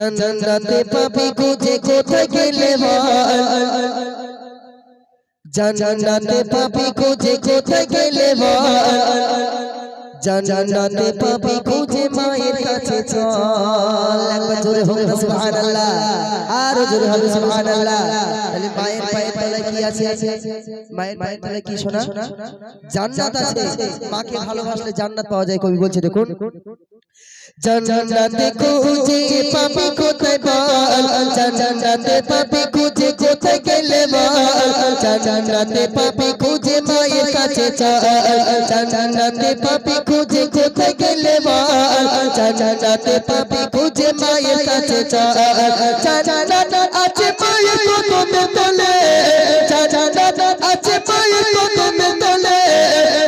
জান্নাতে পাবি খুঁজে কোথায় গেলে জান্নাতে পাবি খুঁজে কোথায় গেলে জান্নাতে পাবি খুঁজে মায়ের কাছে চল। একবার জোরে সুবহানাল্লাহ। আরও জোরে সুবহানাল্লাহ। তাহলে মায়ের পায়ের তলায় কি আছে? মায়ের পায়ের তলায় কি জান্নাত আছে। মাকে ভালোবাসলে জান্নাত পাওয়া যায় কবি বলছে, দেখুন। জান্নাতে খুঁজে পাবি কোথায় বল জান্নাতে পাবি খুঁজে কোথায় গেলে বল জান্নাতে পাবি খুঁজে মায়ের কাছে চল জান্নাতে পাবি খুঁজে কোথায় গেলে বল জান্নাতে পাবি খুঁজে মায়ের কাছে চল জান্নাত আছে মায়ের কদমে তলে জান্নাত আছে মায়ের কদমে তলে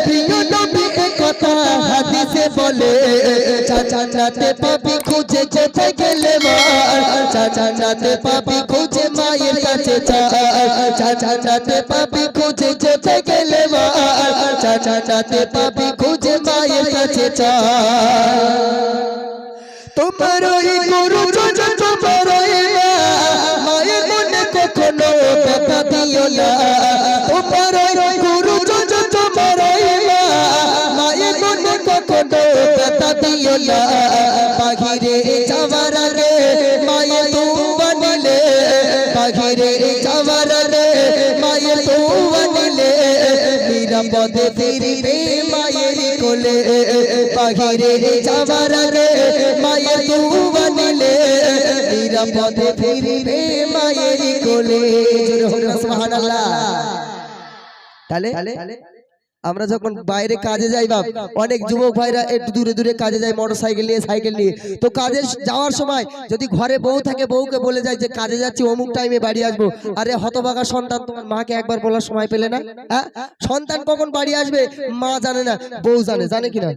প্রিয় নবী এই কথা হাদিসে বলে জান্নাতে পাবি খুঁজে কোথায় গেলে বল জান্নাতে পাবি খুঁজে মায়ের কাছে চল জান্নাতে পাবি খুঁজে কোথায় গেলে বল জান্নাতে পাবি খুঁজে মায়ের কাছে চল তোমার ওই গুরু চোখ তোমার ওই মা, মায়ের মনে কখনো ব্যথা দিও না তোমার দিও না বাহিরে যাওয়ার আগে মায়ের তুবা নিলে বাহিরে যাওয়ার আগে মায়ের তুবা নিলে নিরাপদে ফিরিবে মায়ের কোলে বাহিরে যাওয়ার আগে মায়ের তুবা নিলে নিরাপদে ফিরিবে মায়ের কোলে। সুবহানাল্লাহ। তাহলে? আমরা যখন বাইরে কাজে যাই বাপ অনেক যুবক ভাইরা একটু দূরে দূরে কাজে যায় মোটর সাইকেল নিয়ে সাইকেল নিয়ে। তো কাজে যাওয়ার সময় যদি ঘরে বউ থাকে বউকে বলে যায় যে কাজে যাচ্ছি অমুক টাইমে বাড়ি আসব। আরে হতবাগা সন্তান তোমার মাকে একবার বলার সময় পেলে না? হ্যাঁ? সন্তান কখন বাড়ি আসবে? মা জানে না। বউ জানে। জানে কিনা?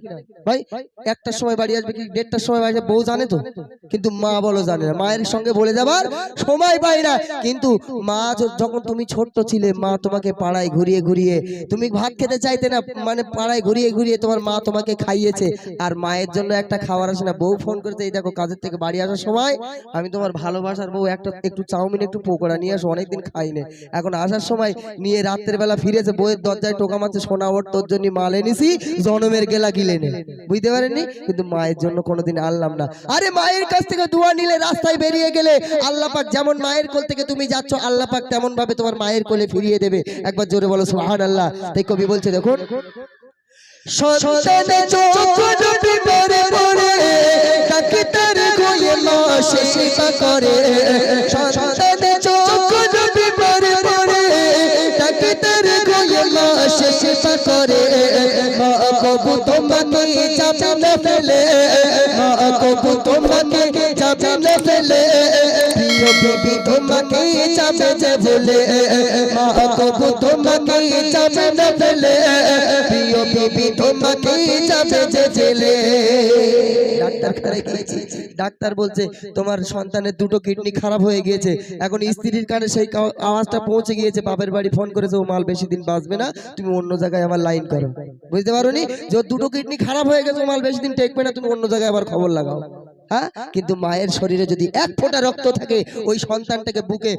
ভাই একটার সময় বাড়ি আসবে কি? দেড়টার সময় বাড়ি বউ জানে তো? কিন্তু মা বলো জানে না। মায়ের সঙ্গে বলে যাবার সময় পাই না। কিন্তু মা যখন তুমি ছোট্ট ছিলে মা তোমাকে পাড়ায় ঘুরিয়ে ঘুরিয়ে তুমি ভাত খেতে চাইতে না মানে পাড়ায় ঘুরিয়ে ঘুরিয়ে তোমার মা তোমাকে খাইয়েছে। আর মায়ের জন্য একটা খাবার আসে না, বউ ফোন করেছে, এই দেখো, কাজের থেকে বাড়ি আসার সময় আমি তোমার ভালোবাসার বউ, একটা একটু চাউমিন, একটু পকোড়া নিয়ে আসো, অনেকদিন খাইনি এখন আসার সময় নিয়ে রাত্রের বেলা ফিরেছে, বউয়ের দরজায় টোকা মারছে, সোনা ওর তোর জন্য মাল এনেছি, জনমের গেলা গিলে নে। বুঝতে পারেননি? কিন্তু মায়ের জন্য কোনোদিন আনলাম না। আরে মায়ের কাছ থেকে দোয়া নিলে রাস্তায় বেরিয়ে গেলে আল্লাহ পাক যেমন মায়ের কোল থেকে তুমি যাচ্ছ আল্লাহ পাক তেমন ভাবে তোমার মায়ের কোলে ফিরিয়ে দেবে। একবার জোরে বলো সোহান আল্লাহ তাই কবি বলছে দেখুন। সন্তানে চোখ যদি পরে পড়ে ডাক্তার গোয়ে মা সেবা করে। সন্তানে চোখ যদি পড়ে গোয়ে চাপে না ফেলে কবু তোমাকে চাপে না ফেলে। প্রিয় বেবি তোমাকে তোমাকে প্রিয় বেবি তোমাকে ডাক্তার ডাক্তার বলছে, তোমার সন্তানের দুটো কিডনি খারাপ হয়ে গিয়েছে। এখন স্ত্রীর কানে সেই আওয়াজটা পৌঁছে গিয়েছে, বাপের বাড়ি ফোন করেছে, ও মাল বেশি দিন বাঁচবে না, তুমি অন্য জায়গায় আমার লাইন করো। বুঝতে পারো নি যে দুটো কিডনি খারাপ হয়ে গেছে মাল বেশি দিন টেকবে না, তুমি অন্য জায়গায় আবার খবর লাগাও। হ্যাঁ কিন্তু মায়ের শরীরে যদি এক ফোঁটা রক্ত থাকে, ওই সন্তানটাকে বুকে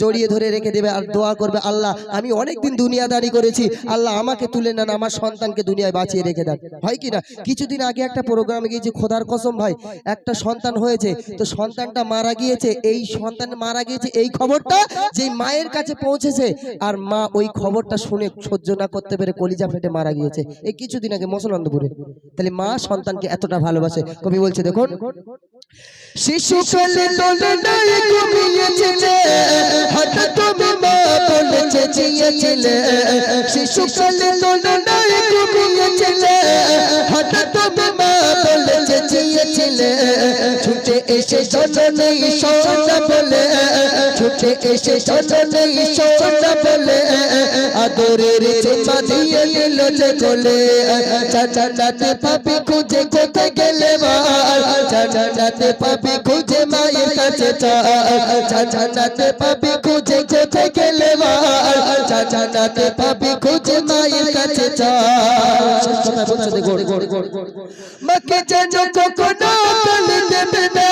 জড়িয়ে ধরে রেখে দেবে আর দোয়া করবে, আল্লাহ, আমি অনেকদিন দুনিয়াদারি করেছি। আল্লাহ, আমাকে তুলে নেন, আমার সন্তানকে দুনিয়ায় বাঁচিয়ে রেখে দেন। হয় কি না? কিছুদিন আগে একটা প্রোগ্রামে গিয়েছি, খোদার কসম ভাই, একটা সন্তান হয়েছে, তো সন্তানটা মারা গিয়েছে, এই সন্তান মারা গিয়েছে, এই খবরটা যে মায়ের কাছে পৌঁছেছে, আর মা ওই খবরটা শুনে সহ্য না করতে পেরে কলিজা ফেটে মারা গিয়েছে। এই কিছুদিন আগে মসলন্দপুরে তাহলে মা সন্তানকে এতটা ভালোবাসে, কবি বলছে, দেখুন শিশুকালে তোলে নাই ঘুমিয়েছিলে হঠাৎ তুমি মা বলেছে চিয়েছিলে শিশুকালে তোলে নাই ঘুমিয়েছিলে হঠাৎ তুমি এসে জননী সোনা বলে ছুটে এসে জননী সোনা বলে আদরের চুমা দিয়ে নিল যে কোলে। চাচা নাতে পাপি খুঁজে কোথায় গেলে মা? চাচা নাতে পাপি খুঁজে মায়ের কাছে চাচা নাতে পাপি খুঁজে কোথায় গেলে মা? চাচা নাতে পাপি খুঁজে মায়ের কাছে মাকে যেন কখনো ফেলে দেবে না।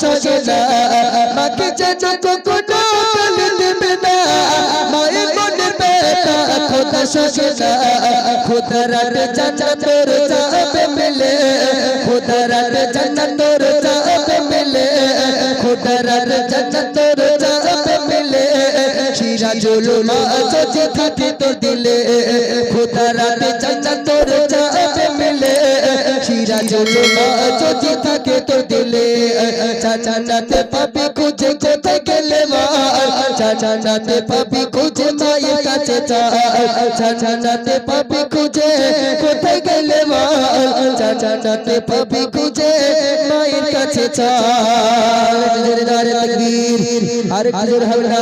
সজে না মাকে যেন কখনো গালি দেবে না, মায়ের মনের ব্যথা, খোদা সজে না খোদা রাত জান্নাতের যাবে মিলে খোদা রাত জান্নাতের যাবে মিলে খোদা রাত জান্নাতের যাবে মিলে সিরাজুল মা যদি থাকে তো দিলে, খোদা রাত জান্নাতের যাবে মিলে সিরাজুল মা যদি থাকে চাচা নাতে পাবি খুঁজে কোথায় গেলে মা চাচা নাতে পাবি খুঁজে মায়ের কাছে চা চাচা নাতে পাবি খুঁজে কোথায় গেলে মা চাচা নাতে পাবি খুঁজে মায়ের কাছে চা আর কি হবে না